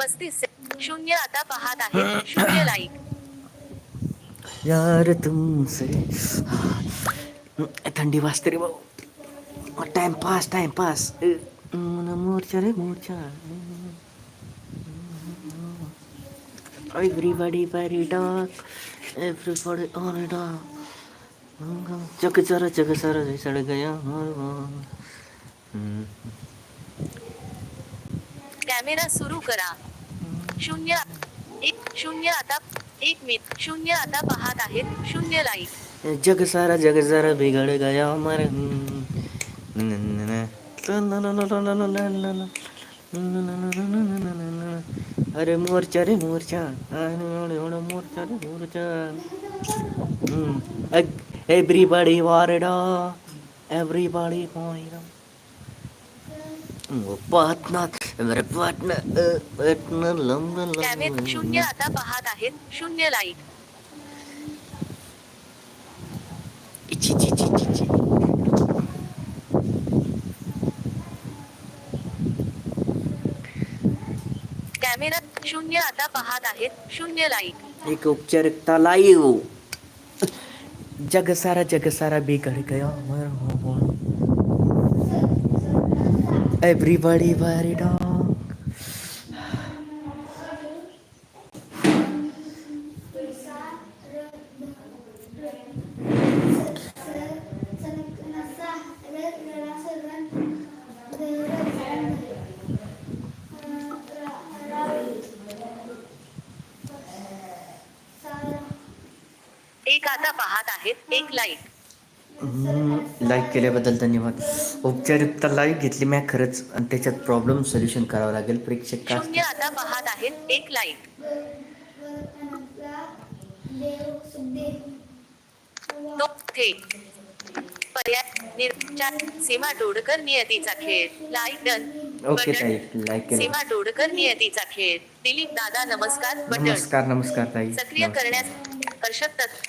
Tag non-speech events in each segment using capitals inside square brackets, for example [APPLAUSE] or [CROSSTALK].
पस्तीस शून्य आता पाहत आहे. शून्य लाईक यार तुमसे थंडी वाजते रे भाऊ. टाइमपास टाइमपास मोर्चा रे मोर्चा. एव्हरीबडी बॅरी डॉग एव्हरीबडी ऑन डॉग चक चरा चक सर सड गया. कॅमेरा सुरू करा. शून्य एक शून्य आता एक मिनिट शून्य आता पाहत आहेत शून्य लाईक जग सारा जग सारा बिघड गया मर अरे मोर्चा रे मोर्चा मोर्चा रे मोर्चा एव्हरीबडी वारडा एव्हरीबडी पाहत पाटणा बरं लंब कॅमेरा शून्य आता पाहत आहेत शून्य लाईक ची ची ची ची ची कॅमेरा शून्य आता पाहत आहेत शून्य लाईक एक औपचारिकता लाईव जग सारा जग सारा बिगड़ गया मर हो एवरीबॉडी वेरी एक आता पाहत आहेत. एक लाईक. लाईक केल्याबद्दल धन्यवाद. औपचारिकता लाईव्ह घेतली मी खरंच आणि त्याच्यात प्रॉब्लेम सोल्युशन करावं लागेल. प्रेक्षक का शून्य आता पाहत आहेत. एक लाईक. तो थेट पर्याय निर्चार. सीमा डोडकर नियतीचा खेळ. Like done. ओके ताई लाईक केलं. सीमा डोडकर नियतीचा खेळ. दिलीप दादा नमस्कार. बटन. नमस्कार नमस्कार ताई. सक्रिय. करण्यास हर्षद तत्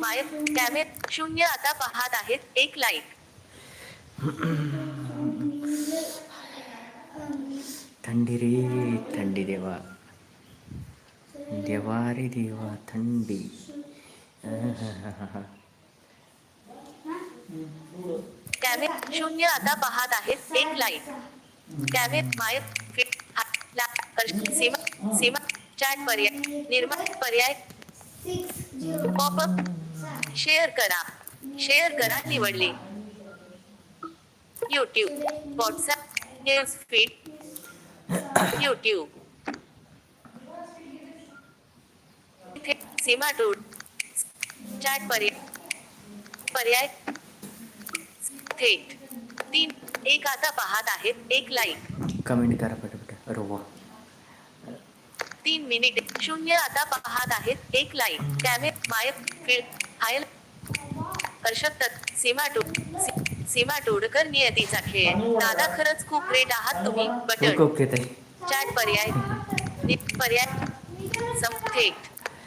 माय कॅमेर शून्य आता पाहत आहेत. एक लाईक थंडी रे थंडी देवा. देवा रे देवा थंडी. कॅमेर शून्य आता पाहत आहेत. एक लाईक कॅमेर माय फिट सीमा सीमा चॅट पर्याय निर्माण पर्याय पॉपअप शेअर करा. शेअर करा निवडले. YouTube WhatsApp news feed YouTube Seema टूड chat पर्याय पर्याय थेट. तीन एक आता पाहत आहेत एक लाईक कमेंट करा पटापट. अरे वा. तीन मिनिट शून्य आता पाहत आहेत एक लाईक कॅमे माय फील्ड हायल हर्षद तत् सीमा टो सी- सीमा टोडकर नियतीचा खेळ. दादा खरंच खूप ग्रेट आहात तुम्ही बटन. ओके ताई. चॅट पर्याय पर्याय सम थेट.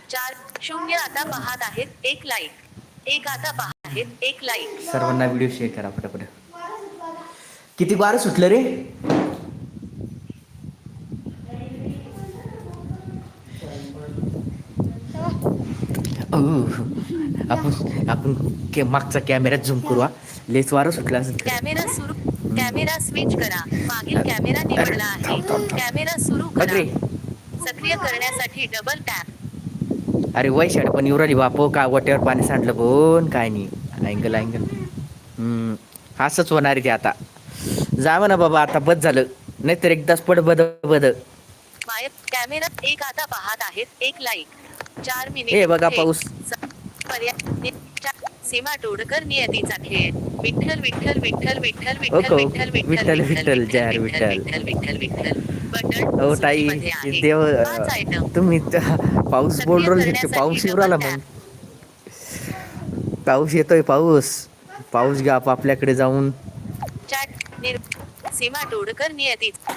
चार शून्य आता पाहत आहेत एक लाईक एक आता पाहत आहेत एक लाईक सर्वांना व्हिडिओ शेअर करा पटापट. किती बार सुटलं रे? आपण आपण के- मागचा कॅमेरा झूम करू हा. लेस वारं सुटला असेल. कॅमेरा सुरू कॅमेरा स्विच करा. मागील कॅमेरा निवडला आहे. कॅमेरा सुरू अरे करा सक्रिय करण्यासाठी डबल टॅप अरे वय शाड पण युराली बापो. का वाट्यावर पाणी सांडलं पण काय नाही. Angle angle. हम्म, असंच होणार आहे ते आता. जावं ना बाबा आता बद झालं. नाहीतर एकदाच पड बद बद. कॅमेरा एक आता पाहत आहेत. एक लाईक चार मिनिट ए, बघा. पाऊस. सीमा टोडकर नियतीचा खेळ विठ्ठल विठ्ठल विठ्ठल विठ्ठल विठ्ठल. विठ्ठल विठ्ठल, विठ्ठल, जय विठ्ठल विठ्ठल. विठ्ठल हो ताई. देव तुम्ही त- पाऊस बोल करण्यासाठी पाऊस येऊ राहिला मग पाऊस येतोय पाऊस पाऊस घ्या आप आपल्याकडे जाऊन सीमा टोडकर नियतीचा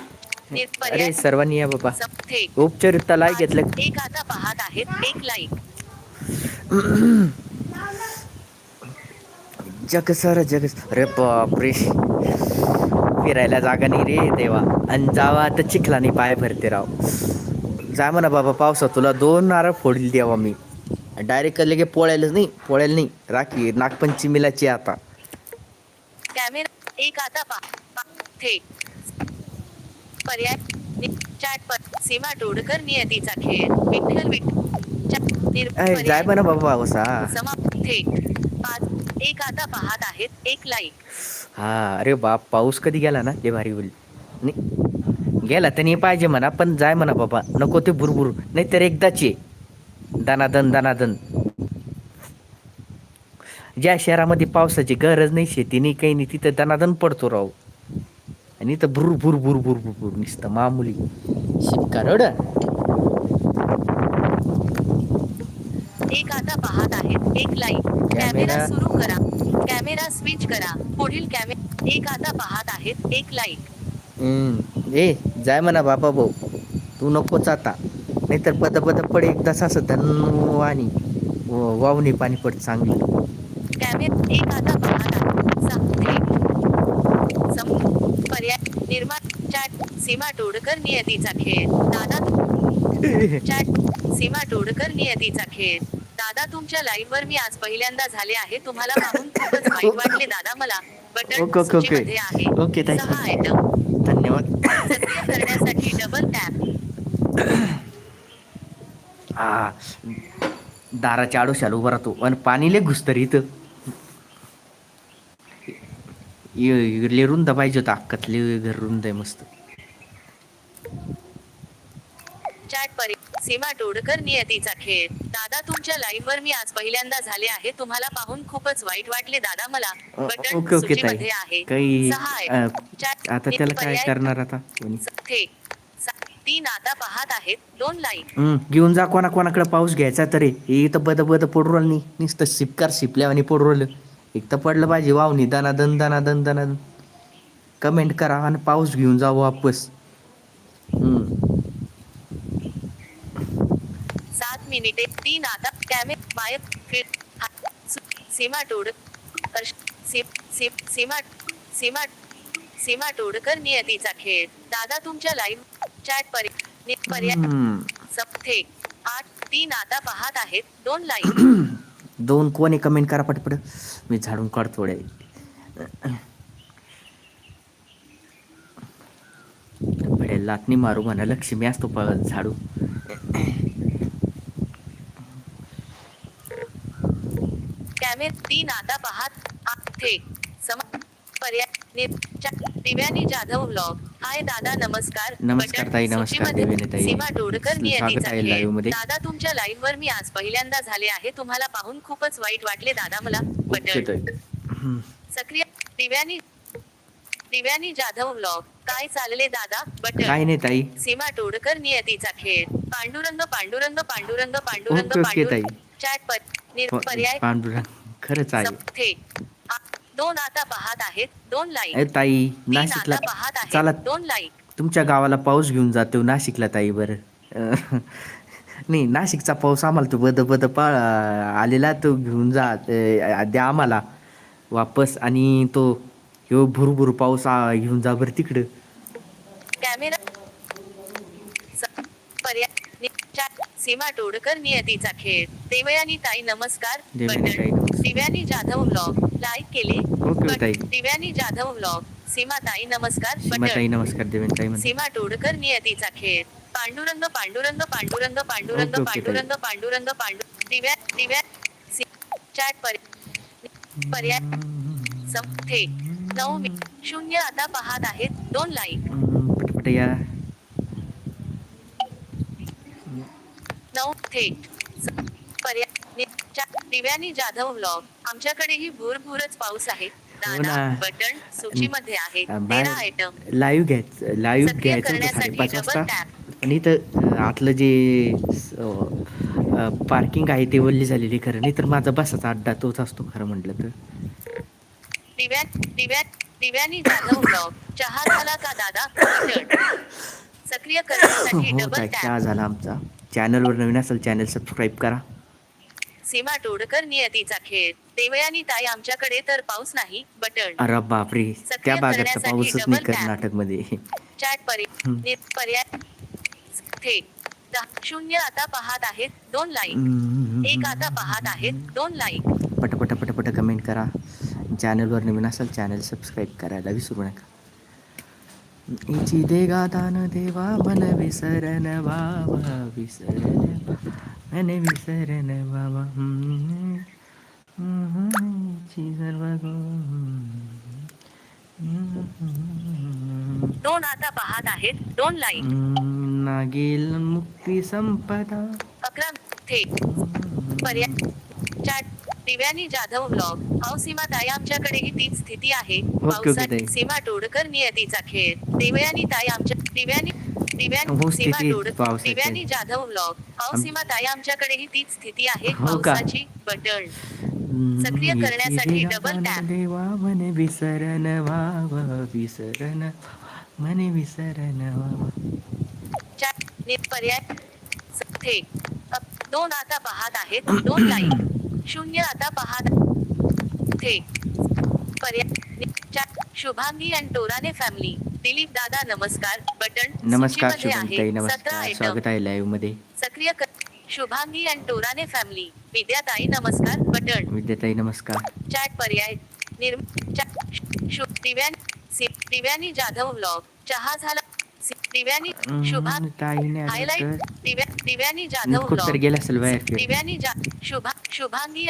अरे सर्वांनी या बाबा. उपचारिकता लाईक घेतलं. एक आता पाहत आहेत एक लाईक. [CLEARS THROAT] जग सर जग अरे बापरे. फिरायला जागा नाही रे देवा. आणि जावा तर चिखलानी पाय भरते राव. जा म्हणा बाबा पावसात तुला दोन नारळ फोडील देवा मी. डायरेक्ट लगे पोळ्यालाच नाही पोळ्याला नाही. राखी नागपंचमीलाची आता. कॅमेरा एक आता पर्याय चॅट पर सीमा टोडकर नियतीचा खेळ. विठ्ठल विठ्ठल जाय म्हणा बाबा पावसा समाप्त पाच एक आता पाहत आहेत. एक लाईक हा अरे बाप पाऊस कधी गेला ना? ते भारी होईल. नाही गेला तर नाही पाहिजे म्हणा पण जाय म्हणा बाबा नको ते बुरबुर नाही तर एकदाच ये. दनादन दनादन. ज्या शहरामध्ये पावसाची गरज नाही शेती नाही काही नाही तिथं दनादन पडतो राव. आणि इथं भुर भुर भुर भुर भुर भुर नुसतं मामुली. शिपकार एवढं? एक आता पाहत आहेत. एक लाईक कॅमेरा. सुरू करा. कॅमेरा स्विच करा. पुढील कॅमेरा एक आता पाहत आहेत. एक लाईक हम्म. ए जाय म्हणा बाबा भाऊ. तू नकोच आता. नाहीतर पद पद पडे असं धन आणि वावणी पाणी पड चांगली. कॅमेरा एक आता पाहत आहे सहा थेट सम पर्याय निर्माण चॅट सीमा टोडकर नियतीचा खेळ. दादा चॅट सीमा टोडकर नियतीचा खेळ. दादा तुमच्या लाईव्ह वर मी आज पहिल्यांदा झाले आहे. तुम्हाला पाहून खूपच वाईट वाटले दादा मला. Okay, button okay, okay. सूचीमध्ये आहे. ओके. सहा आयटम धन्यवाद. सक्रिय करण्यासाठी डबल टॅप हा दाराच्या आडोशाला उभा राहतो. आणि पाणी लय घुसतं रे इथं. इ- लय रुंद पाहिजे होतं. घर रुंद आहे मस्त. चॅट परी सीमा टोडकर नियतीचा खेळ. दादा तुमच्या लाईव्ह वर मी आज पहिल्यांदा झाले आहे. तुम्हाला पाहून खूपच वाईट वाटले. दादा मला बटन ओके ओके सूचीमध्ये ताई. आहे. काही सहा अ, आयटम चॅट आता त्याला काय पर्याय- करणार आता? कोणी? थेट सा- तीन आता पाहत आहेत. दोन लाईक हम्म, घेऊन जा कोणा कोणाकडे पाऊस घ्यायचा तरी. हे इथं बद बद पडू राहिलं. नाही नुसतं शिपकार शिपल्या आणि पडू राहिलं. एक तर पडलं पाहिजे. वावनी दना दन दना दन दना दन कमेंट करा आणि पाऊस घेऊन जा वापस. हम्म. मिनिटे तीन आता कॅमे मायक फिर हा- सु- सीमा टोड अर्श- सी- सी- सीमा सीमा सीमा टोडकर नियतीचा खेळ. दादा तुमच्या लाईव्ह चॅट पर्याय हम्म. सप थेट आठ तीन आता पाहत आहेत. दोन [CLEARS THROAT] लाईक दोन कोणी कमेंट करा पटपट. मी झाडून काढतो थोडे बडे लाटणी मारू म्हणा लक्ष्मी असतो झाडू. कॅमे तीन आता पाहत सम पर्याय दिव्यानी जाधव व्लॉग हाय दादा नमस्कार. नमस्कार बटन ताई, नमस्कार सूचीमध्ये देवेनी ताई. सीमा टोडकर स्वागत नियतीचा आहे मध्ये. दादा तुमच्या लाईव्ह वर मी आज पहिल्यांदा झाले आहे. तुम्हाला पाहून खूपच वाईट वाटले दादा मला. बटन. सक्रिय दिव्यानी दिव्यानी जाधव व्लॉग काय चालले दादा? बटन. काय नाही ताई. सीमा टोडकर नियतीचा खेळ. पांडुरंग पांडुरंग पांडुरंग पांडुरंग. पांडुरंग चॅट पर निर- हो, पर्याय पांडुरंग. खरंच आहे दोन आता पाहत आहेत दोन लाईक. ताई नाशिकला चला दोन लाईक. तुमच्या गावाला पाऊस घेऊन जातो नाशिकला ताई बरं. नाही नाशिकचा पाऊस आम्हाला तो बद बद पा आलेला तो घेऊन जा द्या आम्हाला वापस. आणि तो ह्यो भुरभुर पाऊस घेऊन जा बरं तिकडं. कॅमेरा स- पर्याय नि- चॅट सीमा टोडकर नियतीचा खेळ. देवयानी ताई नमस्कार. देवयानी जाधव व्लॉग लाईक केले. ओके, बट- ताई. दिव्यानी जाधव व्लॉग सीमा ताई नमस्कार. नमस्कार सीमा टोडकर नियतीचा खेळ. पांडुरंग पांडुरंग पांडुरंग पांडुरंग. पांडुरंग पांडुरंग पांडु दिव्या दिव्या चॅट पर्याय थेट नऊ शून्य आता पाहत आहेत दोन लाईक हम्म, पटपट या नऊ थेट दिव्यानी जाधव व्लॉग आमच्याकडेही भूरभूरच पाऊस आहे. ना. बटन सूचीमध्ये आहे. तेरा आयटम लाईव्ह घ्यायचं लाईव्ह सक्रिय घ्यायचं होतं करण्यासाठी साडेपाच डबल वाजता टॅप आणि अं, आतलं जे पार्किंग आहे ते वल्ली झालेली खरं. नाही तर माझा बसाचा अड्डा तोच असतो खरं म्हटलं तर. दिव्या दिव्या दिव्यानी जाधव चहा झाला का दादा? बटन सक्रिय करण्यासाठी हो डबल काय टॅप चहा झाला आमचा. चॅनलवर नवीन असेल चॅनल सबस्क्राईब करा. सीमा तोडकर नियतीचा खेळ. देवयानी ताई आमच्याकडे तर पाऊस नाही बटन. अरे बापरे त्या भागात तर पाऊसच नाही कर्नाटकमध्ये चॅट पर्याय पर्याय थेट दहा- शून्य आता पाहत आहेत दोन लाईक एक आता पाहत आहेत दोन लाईक पट पट पट पट कमेंट करा. चॅनलवर नवीन असाल चॅनल सबस्क्राईब करायला विसरू नका. इची देगा दान देवा मन विसरन बाबा विसरन मन विसरन बाबा हम्म. हम्म. इची सर्व गो- दोन आता पाहत आहेत दोन हम्म. नागेल मुक्ती संपदा अकरा थेट पर्याय चॅट दिव्यानी जाधव ब्लॉग सीमा ताई आमच्याकडेही तीच स्थिती आहे. पावसात ताई. सीमा तोडकर नियतीचा खेळ. देवयानी ताई आमच्या दिव्यानी हो, दिव्यानी सीमा तोडकर पावसाची. दिव्यानी जाधव ब्लॉग सीमा आमच्याकडेही तीच स्थिती आहे. हो? पावसाची सक्रिय करण्यासाठी डबल टॅप. मन वाव मन वाव चॅट नि- पर्याय दोन आता पाहत आहेत. दोन लाईक शून्य आता पाहत नि- chat Shubhangi and Torane family. Dilip दादा नमस्कार. बटन नमस्कार. सतरा नमस्कार स्वागत आहे लाईव्हमध्ये. सक्रिय कर शुभांगी अँड टोराने फॅमिली. विद्याताई नमस्कार. बटन. विद्याताई नमस्कार. चॅट पर्याय. निर्म चॅट शु दिव्यान जाधव ब्लॉग चहा झाला दिव्यानी शुभा हायलाइट दिव्या दिव्यानी जाधव गेला असेल बाहेर. दिव्यानी जा शुभा शुभांगी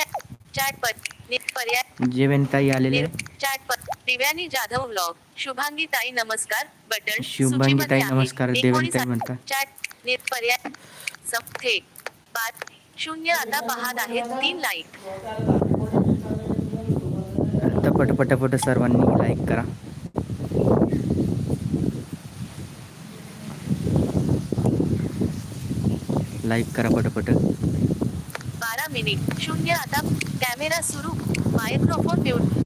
चॅट पर नि- पर्याय जेवण ताई आलेले. निर- चॅट पर दिव्यानी जाधव शुभांगी ताई नमस्कार. बटन शुभांगी ताई आहे. नमस्कार, ताई. चॅट नि- पर्याय सम- थेट पाच शून्य आता पाहत आहेत तीन लाईक आता पट पट पट सर्वांनी लाईक करा. लाईक करा पटपट. बारा मिनिट. शून्य आता कॅमेरा सुरू. मायक्रोफोन म्यूट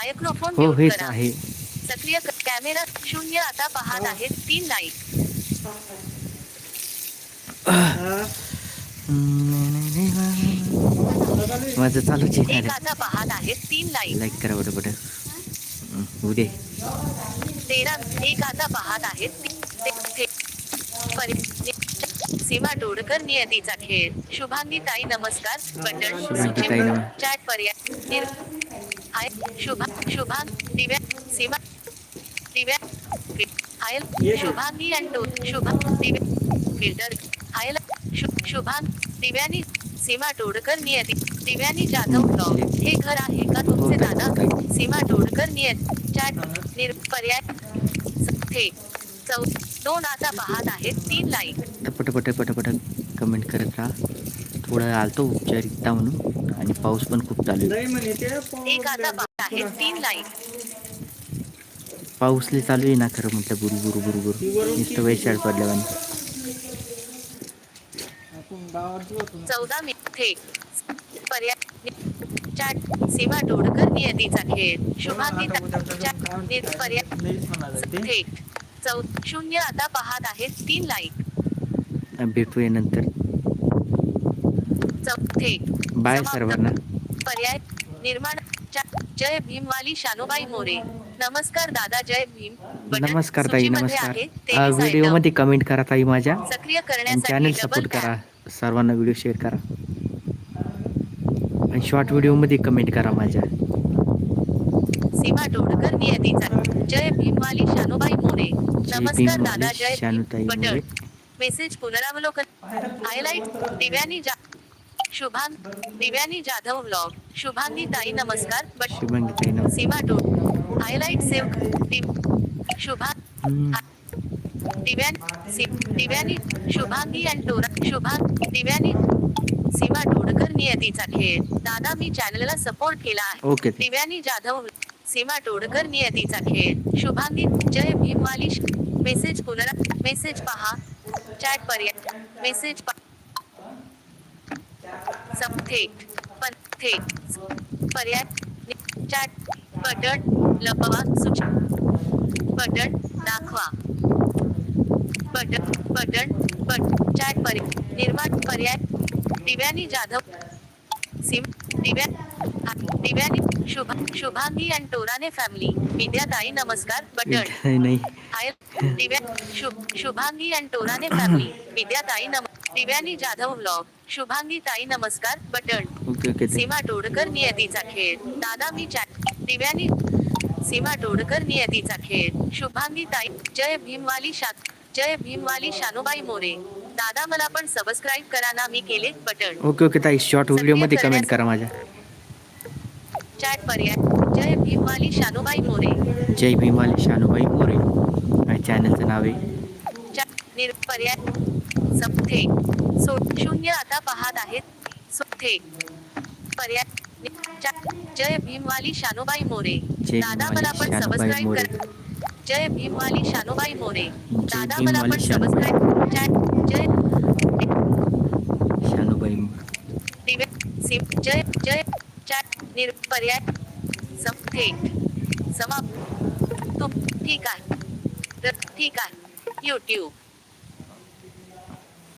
मायक्रोफोन हो हेच आहे. सक्रिय कॅमेरा शून्य आता पाहत आहेत तीन लाईक माझं चालूच एक आहे आता पाहत आहेत तीन लाईक लाईक करा हम्म, उदे तेरा एक आता पाहत आहेत सीमा टोडकर नियतीचा खेळ. शुभांगी ताई नमस्कार. बटन चॅट पर्याय हाय शुभा शुभांग दिव्या सीमा दिव्या हायल शुभांगी अँड शुभा। दिव्या फिल्टर हायल शु- शुभांग दिव्यानी सीमा टोडकर नियती दिव्यानी जाधव ब्लॉग हे घर आहे का तुमचे दादा? सीमा टोडकर नियत चॅट निर पर्याय स- थेट चौ दोन आता पाहत आहेत तीन लाईक पटपट पटपट कमेंट करत राहा. थोडं आलतो उपचारिकता म्हणून. आणि पाऊस पण खूप चालू आहे. एक आता पाहत आहेत तीन लाईक पाऊसले चालू आहे ना खरं म्हटलं गुरु गुरु गुरु गुरु नुसतं वैशाळ पडल्यावर. चौदा मिनिट. पर्याय चॅट सीमा टोडकर नियतीचा खेळ. शुभांगी ता- चॅट नि- पर्याय थेट चौ शून्य आता पाहत आहेत तीन लाईक भेटूया नंतर. चौ थेट बाय. सर्वांना. पर्याय निर्माण जय भीमवाली शानुबाई मोरे. नमस्कार दादा जय भीम. नमस्कार ताई नमस्कार. व्हिडिओ. मध्ये कमेंट करा ताई माझ्या. सक्रिय करण्यासाठी चॅनल सपोर्ट करा. सर्वांना व्हिडिओ शेअर करा. आणि शॉर्ट व्हिडिओमध्ये कमेंट करा माझ्या. सीमा टोडकर नियतीचा. जय भीमवाली शानुबाई मोरे. नमस्कार दादा जय शानुताई भीम मेसेज पुनरावलोकन. हायलाइट दिव्यानी जा शुभांग दिव्यानी जाधव ब्लॉग शुभांगी ताई नमस्कार. शुभांगी ताई नमस्कार. सीमा टोड हायलाइट दिव शुभा. दिव्यान दिव्यानी शुभांगी अँड टोरा शुभांग दिव्यानी सीमा टोडकर नियतीचा खेळ. दादा मी चॅनलला सपोर्ट केला आहे. ओके दिव्यानी जाधव सीमा टोडकर नियतीचा खेळ. शुभांगी जय भीमवाली. मेसेज पुनरा मेसेज पहा. चॅट पर्याय मेसेज सम थेट पण थेट पर्याय चॅट बटन लपवा सूच बटन दाखवा। बटन बटन बट चॅट पर्याय निर्माण पर्याय दिव्यानी जाधव सिम दिव्या दिव्यानी शुभ शुभांगी अँड टोराने फॅमिली विद्याताई नमस्कार बटन नाही. दिव्या शुभ शुभांगी अँड टोराने फॅमिली विद्याताई नम दिव्यानी जाधव व्लॉग शुभांगी ताई नमस्कार. बटन. ओके ओके ते- सीमा टोडकर नियतीचा खेळ. दादा मी चॅट दिव्यानी सीमा टोडकर नियतीचा खेळ. शुभांगी ताई जय भीमवाली शा जय भीमवाली शानुबाई मोरे. दादा मला पण सबस्क्राईब करा ना मी केले बटन. ओके ओके ताई शॉर्ट व्हिडिओमध्ये कमेंट करा माझ्या. चॅट पर्याय. जय भीमवाली शानुबाई मोरे. जय भीमाली शानुबाई मोरे. माझ्या चॅनलचं नाव आहे. चॅट निर पर्याय सप्थे सो शून्य आता पाहत आहेत. सोथे पर्याय. जय भीमवाली शानुबाई मोरे. जय दादा मला पण सबस्क्राईब. कर जय भीमवाली शानुबाई मोरे. जय दादा मला पण. सबस्क्राईब जय शानुबाई जय जय निर पर्याय. सप्थे समाप्त. तुम ठीक आहे. ठीक आहे. युट्यूब